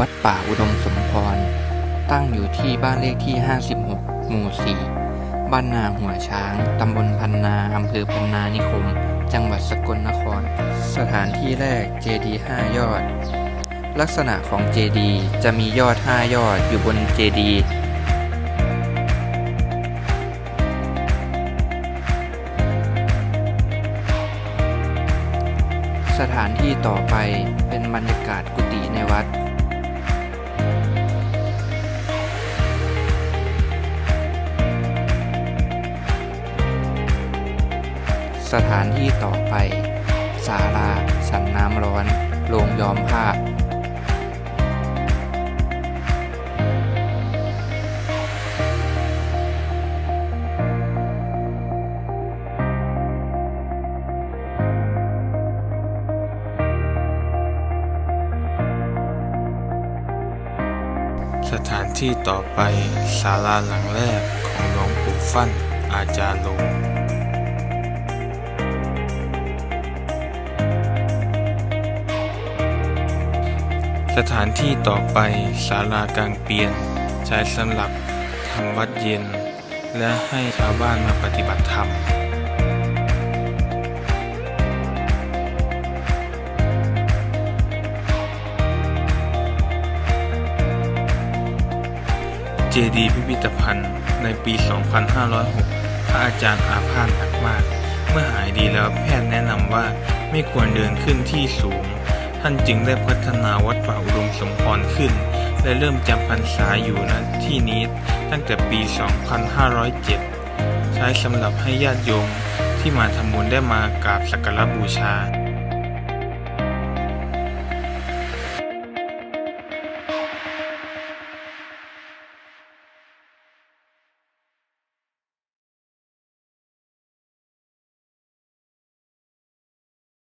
วัดป่าอุดมสมพร ตั้งอยู่ที่บ้านเลขที่ 56 หมู่ 4 บ้านนาหัวช้าง ตำบลพันนา อำเภอพันนานิคม จังหวัดสกลนคร สถานที่แรกเจดี5ยอด ลักษณะของเจดีจะมียอด 5 ยอดอยู่บนเจดีสถานที่ต่อไปเป็นบรรยากาศกุฏิในวัด สถานที่ต่อไป ศาลาฉันน้ำร้อน โรงย้อมผ้า สถานที่ต่อไปศาลาหลังแรกของหลวงปู่ฟั่นอาจารย์ลง สถานที่ต่อไปศาลากลางเปลี่ยนใช้สำหรับทำวัดเย็น และให้ชาวบ้านมาปฏิบัติธรรมเจดีพิพิธภัณฑ์ในปี 2506 พระอาจารย์อาพาธหนักมาก เมื่อหายดีแล้วแพทย์แนะนำว่าไม่ควรเดินขึ้นที่สูง ท่านจึงได้พัฒนาวัดป่าอุดมสมพรขึ้น และเริ่มจำพรรษาอยู่ณที่นี้ตั้งแต่ปี 2507 ใช้สำหรับให้ญาติโยมที่มาทำบุญได้มากราบสักการะบูชา